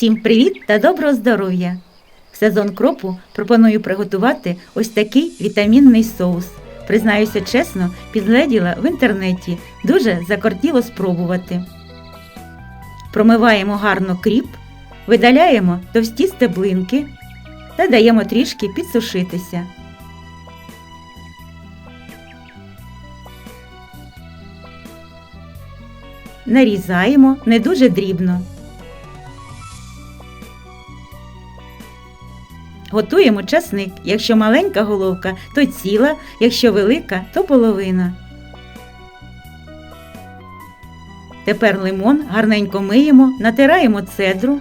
Всім привіт та доброго здоров'я! В сезон кропу пропоную приготувати ось такий вітамінний соус. Признаюся чесно, підгледіла в інтернеті, дуже закортіло спробувати. Промиваємо гарно кріп, видаляємо товсті стеблинки та даємо трішки підсушитися. Нарізаємо не дуже дрібно. Готуємо часник. Якщо маленька головка, то ціла, якщо велика, то половина. Тепер лимон гарненько миємо, натираємо цедру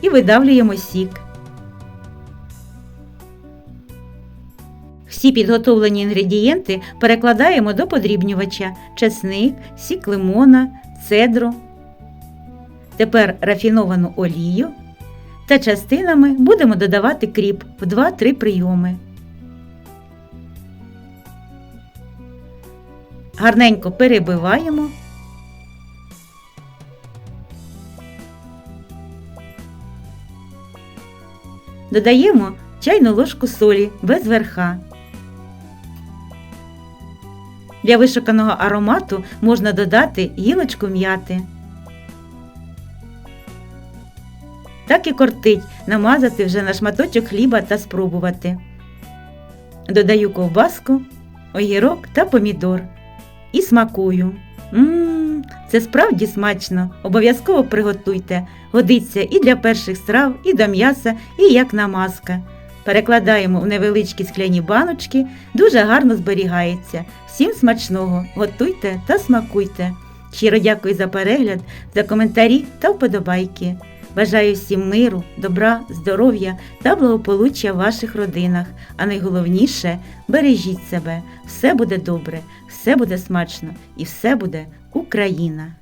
і видавлюємо сік. Всі підготовлені інгредієнти перекладаємо до подрібнювача: чесник, сік лимона, цедру. Тепер рафіновану олію та частинами будемо додавати кріп в 2-3 прийоми. Гарненько перебиваємо. Додаємо чайну ложку солі без верха. Для вишуканого аромату можна додати гілочку м'яти. Так і кортить намазати вже на шматочок хліба та спробувати. Додаю ковбаску, огірок та помідор. І смакую. Мм, це справді смачно. Обов'язково приготуйте. Годиться і для перших страв, і до м'яса, і як намазка. Перекладаємо в невеличкі скляні баночки, дуже гарно зберігається. Всім смачного, готуйте та смакуйте. Щиро дякую за перегляд, за коментарі та вподобайки. Бажаю всім миру, добра, здоров'я та благополуччя в ваших родинах. А найголовніше бережіть себе. Все буде добре, все буде смачно і все буде Україна!